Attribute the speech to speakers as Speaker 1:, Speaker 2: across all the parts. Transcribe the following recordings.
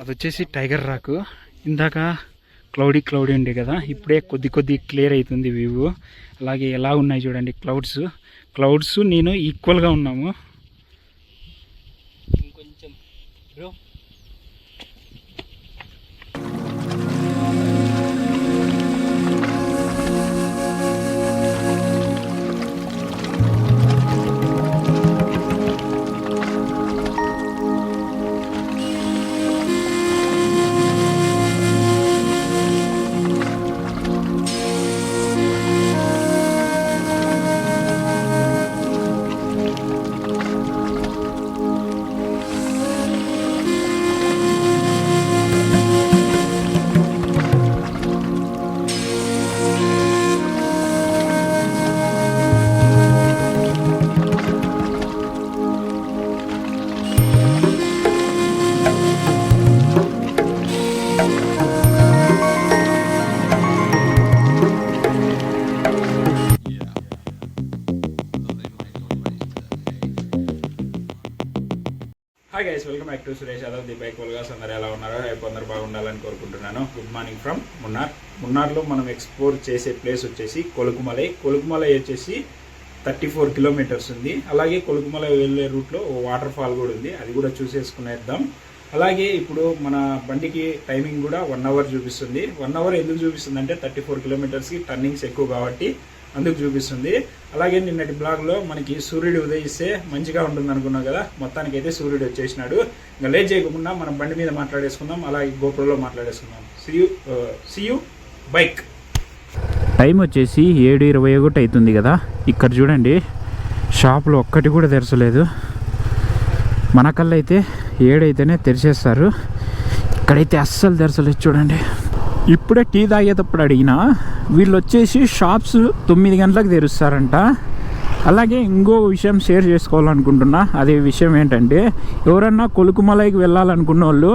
Speaker 1: అది వచ్చేసి tiger rock. ఇందాక క్లౌడీ క్లౌడీ ఉండే కదా ఇప్పుడే కొద్ది కొద్ది క్లియర్ అవుతుంది వ్యూ. అలాగే ఎలా ఉన్నాయి చూడండి క్లౌడ్స్. క్లౌడ్స్ నేను ఈక్వల్గా ఉన్నాము. కదా టు సురేష్ ది అందరు ఎలా ఉన్నారో రేపు అందరు బాగుండాలని కోరుకుంటున్నాను. గుడ్ మార్నింగ్ ఫ్రమ్ మున్నార్ మున్నార్లో మనం ఎక్స్ప్లోర్ చేసే ప్లేస్ వచ్చేసి కొలుకుమలై. కొలుకుమలై వచ్చేసి థర్టీ ఫోర్ కిలోమీటర్స్ ఉంది. అలాగే కొలుకుమలై వెళ్ళే రూట్లో ఓ వాటర్ ఫాల్ కూడా ఉంది. అది కూడా చూసేసుకునేద్దాం. అలాగే ఇప్పుడు మన బండికి టైమింగ్ కూడా వన్ అవర్ చూపిస్తుంది. వన్ అవర్ ఎందుకు చూపిస్తుంది అంటే థర్టీ ఫోర్ కిలోమీటర్స్కి టర్నింగ్స్ ఎక్కువ కాబట్టి అందుకు చూపిస్తుంది. అలాగే నిన్నటి బ్లాగ్లో మనకి సూర్యుడు ఉదయిస్తే మంచిగా ఉంటుంది అనుకున్నాం కదా మొత్తానికి అయితే సూర్యుడు వచ్చేసినాడు. ఇంకా లేట్ చేయకుండా మనం బండి మీద మాట్లాడేసుకుందాం అలాగే గోపురంలో మాట్లాడేసుకుందాం. సియు సియు బైక్ టైం వచ్చేసి ఏడు ఇరవై ఒకటి అవుతుంది కదా ఇక్కడ చూడండి షాపులో ఒక్కటి కూడా తెరచలేదు. మన కళ్ళైతే అయితే ఏడైతేనే తెరిచేస్తారు. ఇక్కడైతే అస్సలు తెరచలేదు చూడండి. ఇప్పుడే టీ తాగేటప్పుడు అడిగినా వీళ్ళు వచ్చేసి షాప్స్ తొమ్మిది గంటలకు తెరుస్తారంట. అలాగే ఇంకో విషయం షేర్ చేసుకోవాలనుకుంటున్నా. అదే విషయం ఏంటంటే ఎవరన్నా కొలుకుమలైకి వెళ్ళాలనుకున్న వాళ్ళు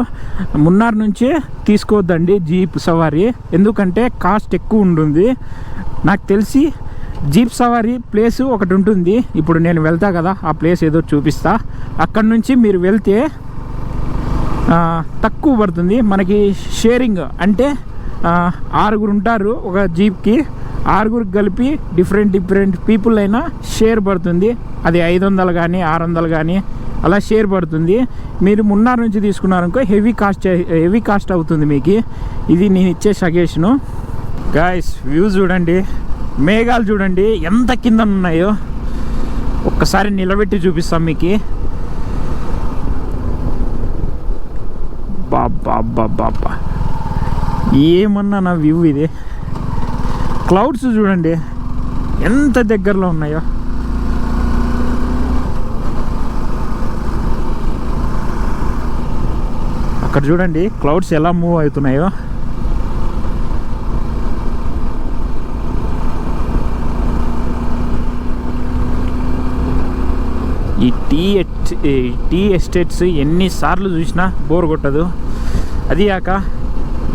Speaker 1: మున్నార్ నుంచే తీసుకోవద్దండి జీప్ సవారీ. ఎందుకంటే కాస్ట్ ఎక్కువ ఉంటుంది. నాకు తెలిసి జీప్ సవారీ ప్లేస్ ఒకటి ఉంటుంది. ఇప్పుడు నేను వెళ్తా కదా ఆ ప్లేస్ ఏదో చూపిస్తా. అక్కడ నుంచి మీరు వెళ్తే తక్కువ పడుతుంది. మనకి షేరింగ్ అంటే ఆరుగురు ఉంటారు ఒక జీప్కి. ఆరుగురు కలిపి డిఫరెంట్ డిఫరెంట్ పీపుల్ అయినా షేర్ పడుతుంది. అది ఐదు వందలు కానీ ఆరు వందలు కానీ అలా షేర్ పడుతుంది. మీరు మున్నార్ నుంచి తీసుకున్నారనుకో హెవీ కాస్ట్ హెవీ కాస్ట్ అవుతుంది మీకు. ఇది నేను ఇచ్చే సజెషను గాయస్ వ్యూ చూడండి. మేఘాలు చూడండి. ఎంత కింద ఉన్నాయో. ఒక్కసారి నిలబెట్టి చూపిస్తాం మీకు. బాబా బాబా. ఏమన్నా నా వ్యూ ఇది? క్లౌడ్స్ చూడండి. ఎంత దగ్గరలో ఉన్నాయో. అక్కడ చూడండి క్లౌడ్స్ ఎలా మూవ్ అవుతున్నాయో. ఈ టీ ఎట్ ఈ టీ ఎస్టేట్స్ ఎన్నిసార్లు చూసినా బోర్ కొట్టదు. అది కాక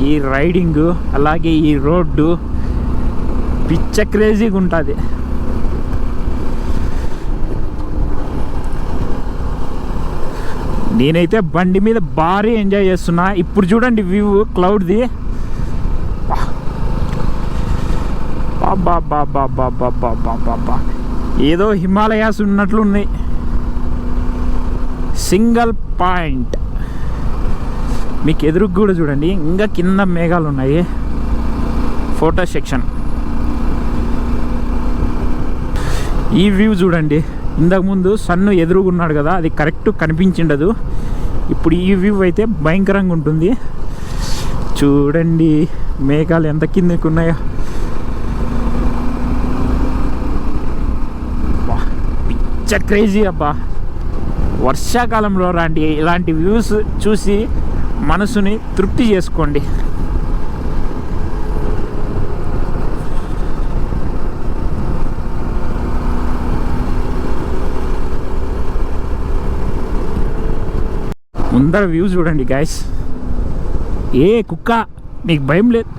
Speaker 1: ఈ రైడింగ్ అలాగే ఈ రోడ్డు పిచ్చ క్రేజీగా ఉంటుంది. నేనైతే బండి మీద భారీ ఎంజాయ్ చేస్తున్నా. ఇప్పుడు చూడండి వ్యూ క్లౌడ్ది బాబా బా బాబా బా ఏదో హిమాలయాస్ ఉన్నట్లు ఉన్నాయి సింగల్ పాయింట్. మీకు ఎదురుకు కూడా చూడండి. ఇంకా కింద మేఘాలు ఉన్నాయి. ఫోటో సెక్షన్ ఈ వ్యూ చూడండి. ఇంతకుముందు సన్ను ఎదురుగున్నాడు కదా అది కరెక్ట్ కనిపించిండదు. ఇప్పుడు ఈ వ్యూ అయితే భయంకరంగా ఉంటుంది. చూడండి మేఘాలు ఎంత కిందకు ఉన్నాయో. పిచ్చ క్రేజీ అబ్బా. వర్షాకాలంలో లాంటి ఇలాంటి వ్యూస్ చూసి మనసుని తృప్తి చేసుకోండి. ముందర వ్యూ చూడండి గాయస్ ఏ కుక్క నీకు భయం లేదు?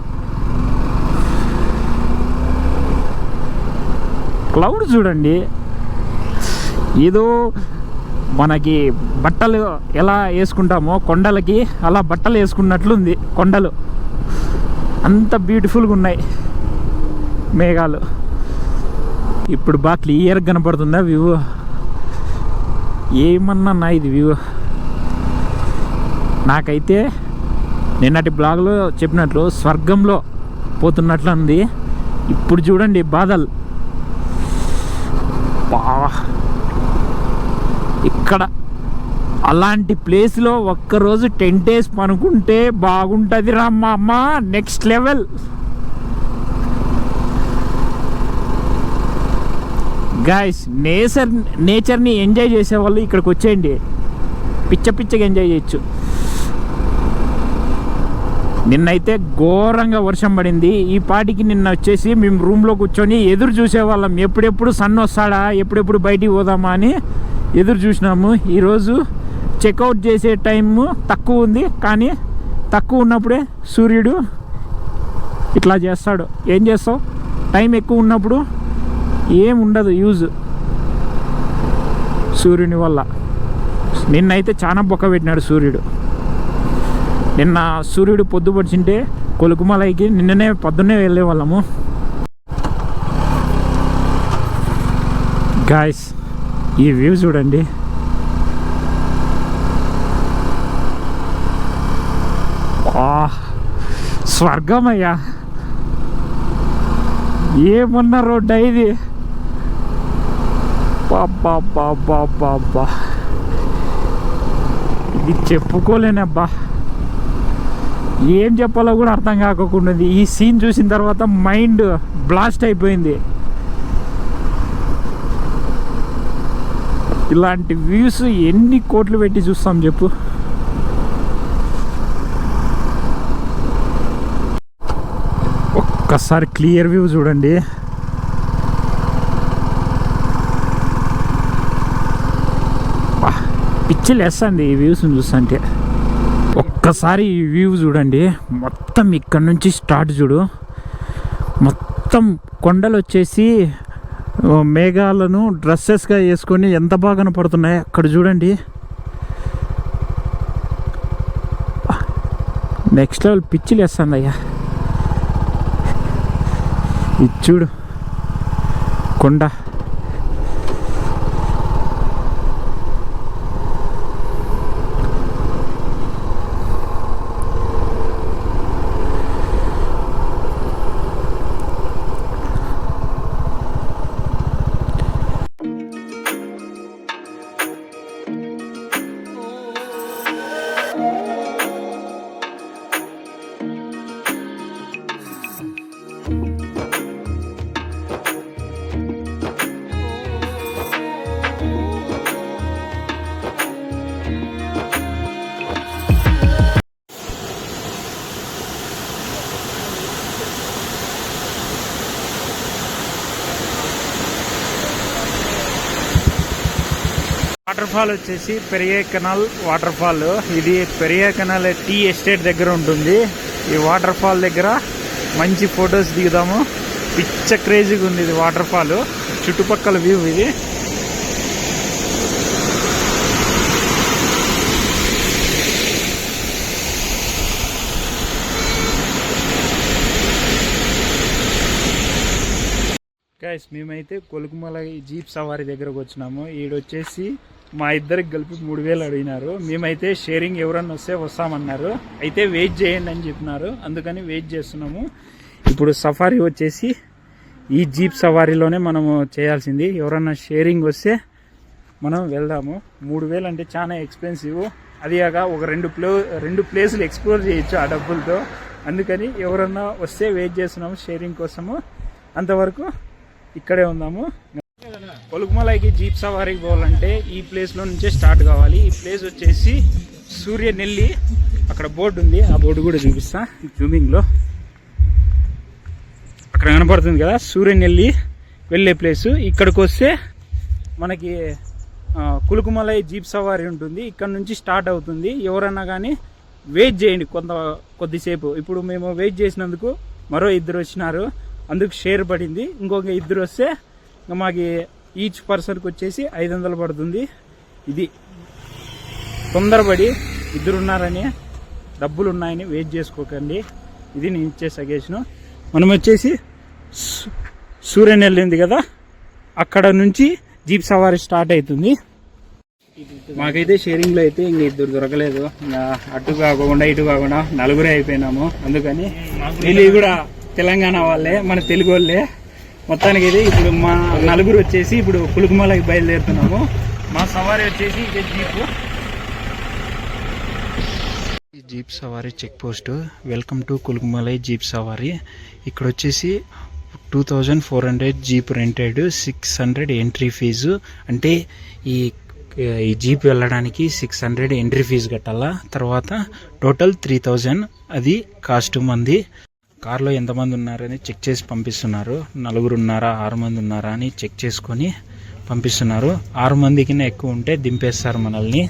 Speaker 1: క్లౌడ్ చూడండి. ఏదో మనకి బట్టలు ఎలా వేసుకుంటామో కొండలకి అలా బట్టలు వేసుకున్నట్లుంది కొండలు. అంత బ్యూటిఫుల్గా ఉన్నాయి మేఘాలు. ఇప్పుడు బాగా క్లియర్గా కనపడుతుందా వ్యూ ఏమన్నా ఇది వ్యూ నాకైతే నిన్నటి బ్లాగ్లో చెప్పినట్లు స్వర్గంలో పోతున్నట్లు ఉంది ఇప్పుడు చూడండి బాధలు. ఇక్కడ అలాంటి ప్లేస్లో ఒక్కరోజు టెంట్ వేసి పనుకుంటే బాగుంటుంది రా అమ్మ నెక్స్ట్ లెవెల్ గాయస్ నేచర్ నేచర్ని ఎంజాయ్ చేసేవాళ్ళు ఇక్కడికి వచ్చేయండి. పిచ్చ పిచ్చగా ఎంజాయ్ చేయొచ్చు. నిన్నైతే ఘోరంగా వర్షం పడింది. ఈ పాటికి నిన్న వచ్చేసి మేము రూమ్లో కూర్చొని ఎదురు చూసేవాళ్ళం. ఎప్పుడెప్పుడు సన్ వస్తాడా ఎప్పుడెప్పుడు బయటికి పోదామా అని. ఎదురు చూసినాము. ఈరోజు చెక్అవుట్ చేసే టైము తక్కువ ఉంది. కానీ తక్కువ ఉన్నప్పుడే సూర్యుడు ఇట్లా చేస్తాడు. ఏం చేస్తావు? టైం ఎక్కువ ఉన్నప్పుడు ఏం ఉండదు. యూజ్ సూర్యుని వల్ల. నిన్నైతే చాలా బొక్క పెట్టినాడు సూర్యుడు. నిన్న సూర్యుడు పొద్దుపడిచింటే కొలుకుమలైకి నిన్ననే పొద్దున్నే వెళ్ళే వాళ్ళము గాయస్ ఈ వ్యూ చూడండి. ఆ, స్వర్గమయ్యా. ఏమన్నా రోడ్డు ఇది? బాబా ఇది చెప్పుకోలేనబ్బా. ఏం చెప్పాలో కూడా అర్థం కాకుండా ఈ సీన్ చూసిన తర్వాత మైండ్ బ్లాస్ట్ అయిపోయింది. ఇలాంటి వ్యూస్ ఎన్ని కోట్లు పెట్టి చూస్తాం చెప్పు? ఒక్కసారి క్లియర్ వ్యూ చూడండి. పిచ్చి లేస్తుంది ఈ వ్యూస్ చూస్తుంటే. ఒక్కసారి ఈ వ్యూ చూడండి. మొత్తం ఇక్కడ నుంచి స్టార్ట్ చూడు. మొత్తం కొండలు వచ్చేసి మేఘాలను డ్రెస్సెస్గా వేసుకొని ఎంత బాగా కనపడుతున్నాయి అక్కడ చూడండి. నెక్స్ట్ లెవెల్ పిచ్చిలు వేస్తుంది అయ్యా ఇది చూడు. కొండ. ఫాల్ వచ్చేసి పెరిగే కెనాల్ వాటర్ ఫాల్. ఇది పెరిగే కెనాల్ టీ ఎస్టేట్ దగ్గర ఉంటుంది. ఈ వాటర్ ఫాల్ దగ్గర మంచి ఫొటోస్ దిగుదాము. పిచ్చ క్రేజీగా ఉంది ఇది వాటర్ ఫాల్. చుట్టుపక్కల వ్యూ ఇది. గైస్ మేమైతే కొలుకుమల జీప్ సవారీ దగ్గరకు వచ్చినాము. ఈడొచ్చేసి మా ఇద్దరికి కలిపి మూడు వేలు అడిగినారు. మేమైతే షేరింగ్ ఎవరన్నా వస్తే వస్తామన్నారు. అయితే వెయిట్ చేయండి అని చెప్పినారు. అందుకని వెయిట్ చేస్తున్నాము. ఇప్పుడు సఫారీ వచ్చేసి ఈ జీప్ సవారీలోనే మనము చేయాల్సింది. ఎవరన్నా షేరింగ్ వస్తే మనం వెళ్దాము. మూడు వేలు అంటే చాలా ఎక్స్పెన్సివ్ అది కాక ఒక రెండు ప్లే రెండు ప్లేసులు ఎక్స్ప్లోర్ చేయొచ్చు ఆ డబ్బులతో. అందుకని ఎవరన్నా వస్తే వెయిట్ చేస్తున్నాము షేరింగ్ కోసము. అంతవరకు ఇక్కడే ఉందాము. కొలుకుమలైకి జీప్ సవారీకి పోవాలంటే ఈ ప్లేస్లో నుంచే స్టార్ట్ కావాలి. ఈ ప్లేస్ వచ్చేసి సూర్య నెల్లి అక్కడ బోర్డు ఉంది. ఆ బోర్డు కూడా చూపిస్తా. జూమింగ్లో అక్కడ కనపడుతుంది కదా సూర్య నెల్లి వెళ్ళే ప్లేసు ఇక్కడికి వస్తే మనకి కులుకుమలై జీప్ సవారీ ఉంటుంది. ఇక్కడ నుంచి స్టార్ట్ అవుతుంది. ఎవరన్నా కానీ వెయిట్ చేయండి కొంత కొద్దిసేపు. ఇప్పుడు మేము వెయిట్ చేసినందుకు మరో ఇద్దరు వచ్చినారు. అందుకు షేర్ పడింది. ఇంకొక ఇద్దరు వస్తే ఇంకా మాకు ఈచ్ పర్సన్కి వచ్చేసి ఐదు వందలు పడుతుంది. ఇది తొందరపడి ఇద్దరున్నారని డబ్బులు ఉన్నాయని వెయిట్ చేసుకోకండి. ఇది నేను ఇచ్చే సజెషను. మనం వచ్చేసి సూర్యన్ వెళ్ళింది కదా అక్కడ నుంచి జీప్ సవారీ స్టార్ట్ అవుతుంది. మాకైతే షేరింగ్లో అయితే ఇంక ఇద్దరు దొరకలేదు. అటు కాకుండా ఇటు కాకుండా నలుగురే అయిపోయినాము. అందుకని వీళ్ళు కూడా తెలంగాణ వాళ్ళే మన తెలుగు వాళ్ళే. మొత్తానికి ఇది ఇప్పుడు మా నలుగురు వచ్చేసి ఇప్పుడు పులుకుమలకి బయలుదేరుతున్నాము. మా సవారీ వచ్చేసి ఇదే జీపు. జీప్ సవారీ check post. Welcome to Kolukkumalai jeep సవారీ. ఇక్కడ వచ్చేసి two thousand four hundred jeep rented six hundred entry fee. అంటే ఈ ఈ జీప్ వెళ్ళడానికి సిక్స్ హండ్రెడ్ ఎంట్రీ ఫీజు కట్టాలా? తర్వాత టోటల్ త్రీ థౌజండ్. అది కాస్ట్ మంది. కార్లో ఎంతమంది ఉన్నారని చెక్ చేసి పంపిస్తున్నారు. నలుగురు ఉన్నారా ఆరు మంది ఉన్నారా అని చెక్ చేసుకొని పంపిస్తున్నారు. ఆరు మందికి ఎక్కువ ఉంటే దింపేస్తారు మనల్ని.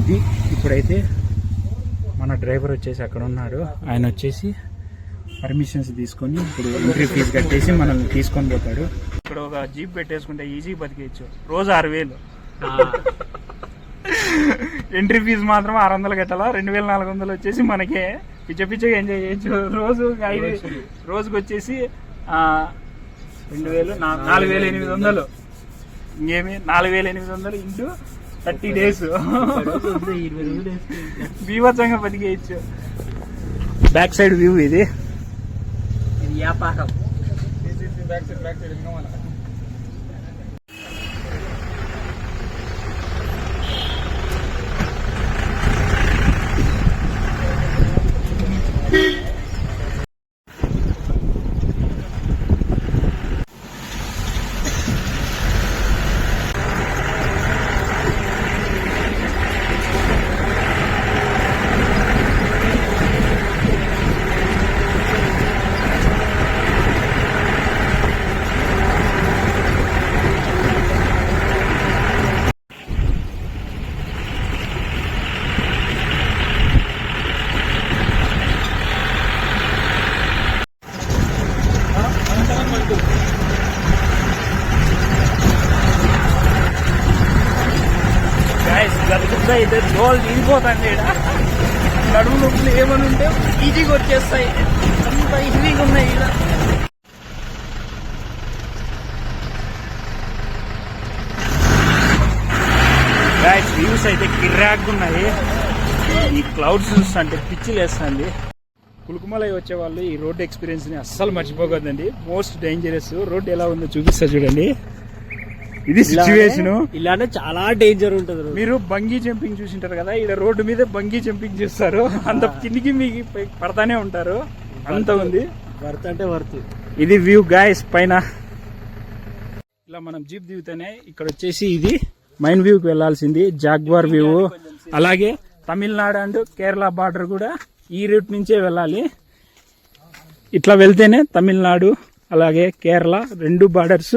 Speaker 1: ఇది ఇప్పుడైతే మన డ్రైవర్ వచ్చేసి అక్కడ ఉన్నారు. ఆయన వచ్చేసి పర్మిషన్స్ తీసుకొని ఇప్పుడు ఎంట్రీ ఫీజు కట్టేసి మనల్ని తీసుకొని పోతాడు. ఇక్కడ ఒక జీప్ పెట్టేసుకుంటే ఈజీ బతికేయచ్చు. రోజు ఆరు వేలు. ఎంట్రీ ఫీజు మాత్రం ఆరు వందలు కట్టాలా? రెండు వేల నాలుగు వందలు వచ్చేసి మనకే. పిచ్చ పిచ్చగా ఎంజాయ్ చేయొచ్చు రోజు ఐదు రోజుకి వచ్చేసి ఆ, రెండు వేలు నాలుగు వేల ఎనిమిది వందలు ఇంకేమి నాలుగు వేల ఎనిమిది వందలు ఇంటూ థర్టీ డేస్ బీభత్సంగా బతికేయచ్చు బ్యాక్ సైడ్ వ్యూ ఇది
Speaker 2: ఇది వ్యాపారం
Speaker 1: గాయస్ గతుకుగా అయితే డోల్ తీరిపోతాండి ఈడ. నడుము నొప్పులు ఏమని ఉంటే ఈజీగా వచ్చేస్తాయి. అంత ఈజీగా ఉన్నాయి ఈడ. వ్యూస్ అయితే కిర్రాక్ ఉన్నాయి. ఈ క్లౌడ్స్ చూస్తుంటే పిచ్చి లేస్తుంది. కులుకుమలై వచ్చే వాళ్ళు ఈ రోడ్ ఎక్స్పీరియన్స్ని అస్సలు మర్చిపోకూడదండి. మోస్ట్ డేంజరస్ రోడ్ ఎలా ఉందో చూపిస్తా చూడండి. ఇది సిచ్యువేషన్
Speaker 2: ఇలానే చాలా డేంజర్ ఉంటుంది
Speaker 1: మీరు బంగీ జంపింగ్ చూసింటారు కదా ఇక్కడ రోడ్డు మీద బంగీ జంపింగ్ చేస్తారు. అంత కిందికి మీకు పడతానే ఉంటారు. అంత ఉంది.
Speaker 2: వర్త్ అంటే వర్త్.
Speaker 1: ఇది వ్యూ గాయస్ పైన. ఇలా మనం జీప్ దిగుతానే ఇక్కడ వచ్చేసి ఇది మైన్ వ్యూకి వెళ్ళాల్సింది జాగ్వార్ వ్యూ అలాగే తమిళనాడు అండ్ కేరళ బార్డర్ కూడా ఈ రూట్ నుంచే వెళ్ళాలి. ఇట్లా వెళ్తేనే తమిళనాడు అలాగే కేరళ రెండు బార్డర్స్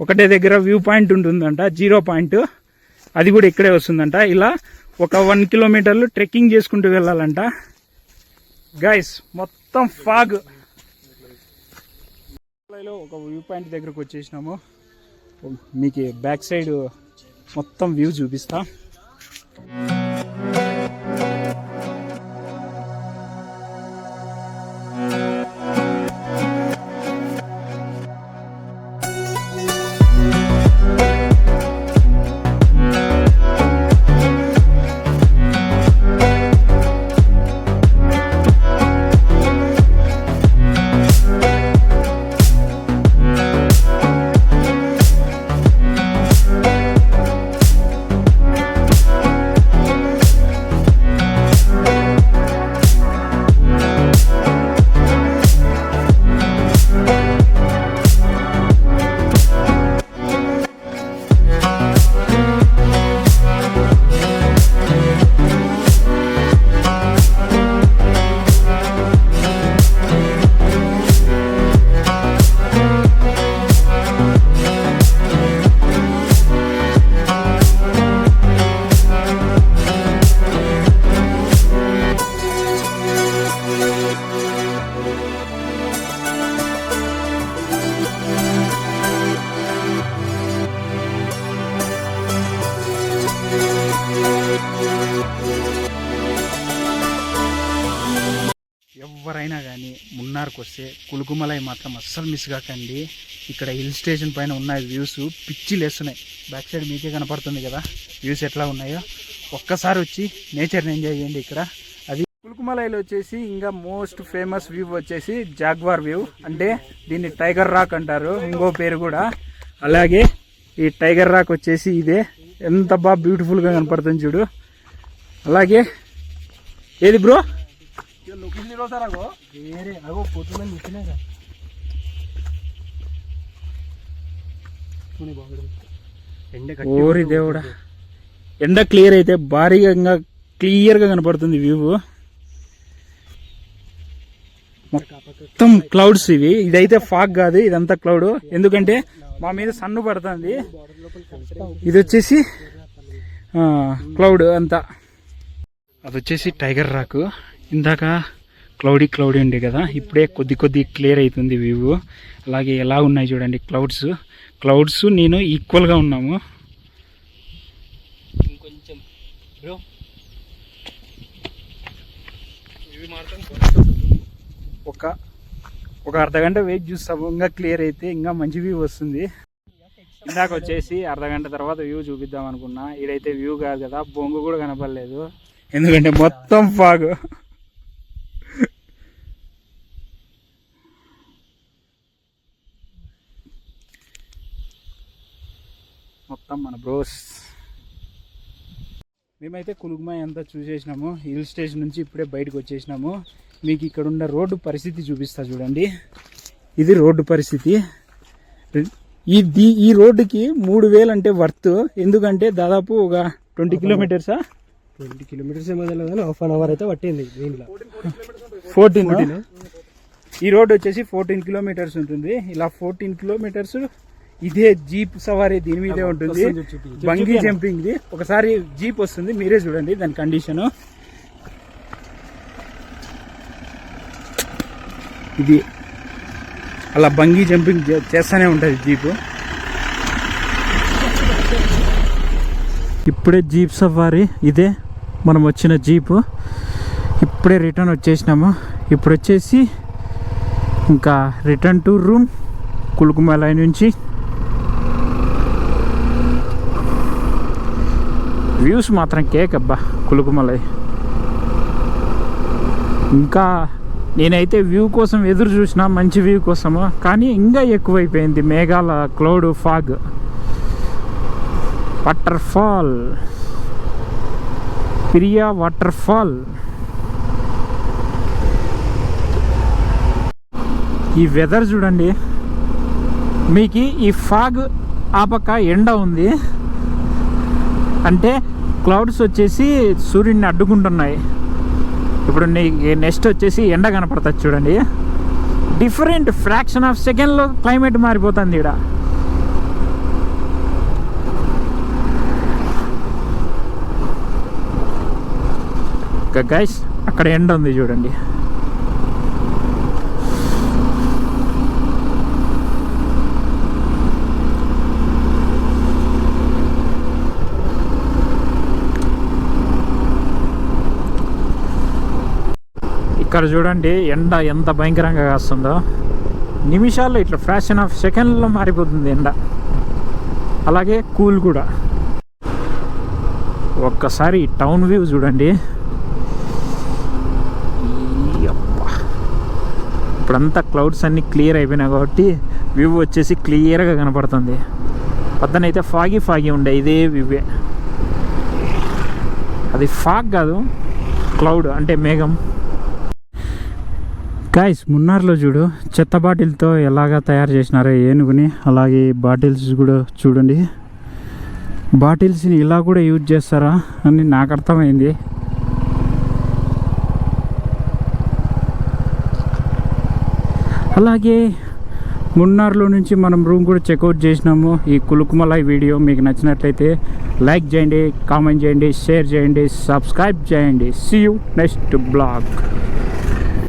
Speaker 1: ఒకటే దగ్గర వ్యూ పాయింట్ ఉంటుందంట జీరో పాయింట్. అది కూడా ఇక్కడే వస్తుందంట. ఇలా ఒక వన్ కిలోమీటర్లు ట్రెక్కింగ్ చేసుకుంటూ వెళ్ళాలంట. గైస్ మొత్తం ఫాగ్. ఒక వ్యూ పాయింట్ దగ్గరకు వచ్చేసినాము. మీకు బ్యాక్ సైడ్ మొత్తం వ్యూ చూపిస్తా. మున్నార్కి వస్తే కులుకుమలై మాత్రం అస్సలు మిస్ కాకండి. ఇక్కడ హిల్ స్టేషన్ పైన ఉన్నాయి వ్యూస్ పిచ్చి లేస్తున్నాయి బ్యాక్ సైడ్ మీకే కనపడుతుంది కదా. వ్యూస్ ఎట్లా ఉన్నాయో. ఒక్కసారి వచ్చి నేచర్ని ఎంజాయ్ చేయండి ఇక్కడ. అది కులుకుమలైలో వచ్చేసి ఇంకా మోస్ట్ ఫేమస్ వ్యూ వచ్చేసి జాగ్వార్ వ్యూ అంటే దీన్ని టైగర్ రాక్ అంటారు. ఇంకో పేరు కూడా. అలాగే ఈ టైగర్ రాక్ వచ్చేసి ఇదే. ఎంత బాగా బ్యూటిఫుల్గా కనపడుతుంది చూడు. అలాగే ఏది బ్రో
Speaker 2: వేరే అగో పోతుందని చెప్పినా కదా పోనీ బాగుంది. ఎండ గట్టి
Speaker 1: ఓరి దేవుడా. ఎండ క్లియర్ అయితే భారీగా క్లియర్గా కనపడుతుంది వ్యూ. మొత్తం క్లౌడ్స్ ఇవి. ఇదైతే ఫాగ్ కాదు ఇదంతా క్లౌడ్. ఎందుకంటే మా మీద సన్ను పడుతుంది. ఇది వచ్చేసి క్లౌడ్ అంతా. అది వచ్చేసి టైగర్ రాక్. ఇందాక క్లౌడీ క్లౌడీ ఉండే కదా ఇప్పుడే కొద్ది కొద్ది క్లియర్ అవుతుంది వ్యూ అలాగే ఎలా ఉన్నాయి చూడండి క్లౌడ్స్ క్లౌడ్స్ నేను ఈక్వల్గా ఉన్నాము.
Speaker 2: ఇంకొంచెం బ్రో ఇవి మాత్రం
Speaker 1: ఒక ఒక అర్ధ గంట వెయిట్ చూస్తాము ఇంకా క్లియర్ అయితే ఇంకా మంచి వ్యూ వస్తుంది. ఇందాక వచ్చేసి అర్ధ గంట తర్వాత వ్యూ చూపిద్దాం అనుకున్నా. ఇదైతే వ్యూ కాదు కదా బొంగు కూడా కనపడలేదు. ఎందుకంటే మొత్తం ఫాగ్ మొత్తం మన బ్రోస్. మేమైతే కులుగుమాయి అంతా చూసేసినాము. హిల్ స్టేషన్ నుంచి ఇప్పుడే బయటకు వచ్చేసినాము. మీకు ఇక్కడ ఉన్న రోడ్డు పరిస్థితి చూపిస్తా చూడండి. ఇది రోడ్డు పరిస్థితి. ఈ ఈ రోడ్డుకి మూడు వేలు అంటే వర్త్. ఎందుకంటే దాదాపు ఒక ట్వంటీ కిలోమీటర్సా?
Speaker 2: ట్వంటీ కిలోమీటర్స్ ఏమో హాఫ్ అన్ అవర్ అయితే పట్టింది దీనిలో.
Speaker 1: ఫోర్టీన్? ఈ రోడ్ వచ్చేసి ఫోర్టీన్ కిలోమీటర్స్ ఉంటుంది. ఇలా ఫోర్టీన్ కిలోమీటర్స్ ఇదే జీప్ సవారీ దీని మీదే ఉంటుంది. బంగీ? జంపింగ్ ది ఒకసారి జీప్ వస్తుంది మీరే చూడండి దాని కండిషన్. ఇది అలా బంగీ జంపింగ్ చేస్తూనే ఉంటుంది జీపు. ఇప్పుడే జీప్ సఫారీ ఇదే మనం వచ్చిన జీపు. ఇప్పుడే రిటర్న్ వచ్చేసినాము. ఇప్పుడు వచ్చేసి ఇంకా రిటర్న్ టు రూమ్ కులుకుమలై నుంచి వ్యూస్ మాత్రం కేక్ అబ్బా కులుకుమలై. ఇంకా నేనైతే వ్యూ కోసం ఎదురు చూసిన మంచి వ్యూ కోసము? కానీ ఇంకా ఎక్కువైపోయింది మేఘాల cloud fog. Waterfall Priya waterfall ఈ వెదర్ చూడండి. మీకు ఈ ఫాగ్ ఆ పక్క ఎండ ఉంది. అంటే క్లౌడ్స్ వచ్చేసి సూర్యుడిని అడ్డుకుంటున్నాయి. ఇప్పుడు నెక్స్ట్ వచ్చేసి ఎండ కనపడుతుంది చూడండి. డిఫరెంట్ ఫ్రాక్షన్ ఆఫ్ సెకండ్లో క్లైమేట్ మారిపోతుంది ఇక్కడ గైస్ అక్కడ ఎండ ఉంది చూడండి. ఇక్కడ చూడండి ఎండ ఎంత భయంకరంగా కాస్తుందో. నిమిషాల్లో ఇట్లా ఫ్రాక్షన్ ఆఫ్ సెకండ్లో మారిపోతుంది ఎండ. అలాగే కూల్ కూడా. ఒక్కసారి టౌన్ వ్యూ చూడండి. ఇప్పుడంతా క్లౌడ్స్ అన్నీ క్లియర్ అయిపోయినాయి కాబట్టి వ్యూ వచ్చేసి క్లియర్గా కనపడుతుంది. పద్దనైతే ఫాగి ఫాగి ఉండే ఇదే వ్యూవే అది ఫాగ్ కాదు క్లౌడ్ అంటే మేఘం. గాయస్ మున్నార్లో చూడు చెత్త బాటిల్తో ఎలాగా తయారు చేసినారో ఏనుగుని అలాగే బాటిల్స్ కూడా చూడండి. బాటిల్స్ని ఇలా కూడా యూజ్ చేస్తారా అని నాకు అర్థమైంది. అలాగే మున్నార్లో నుంచి మనం రూమ్ కూడా చెక్అవుట్ చేసినాము. ఈ కులుకుమలై వీడియో మీకు నచ్చినట్లయితే లైక్ చేయండి కామెంట్ చేయండి షేర్ చేయండి సబ్స్క్రైబ్ చేయండి. See you next blog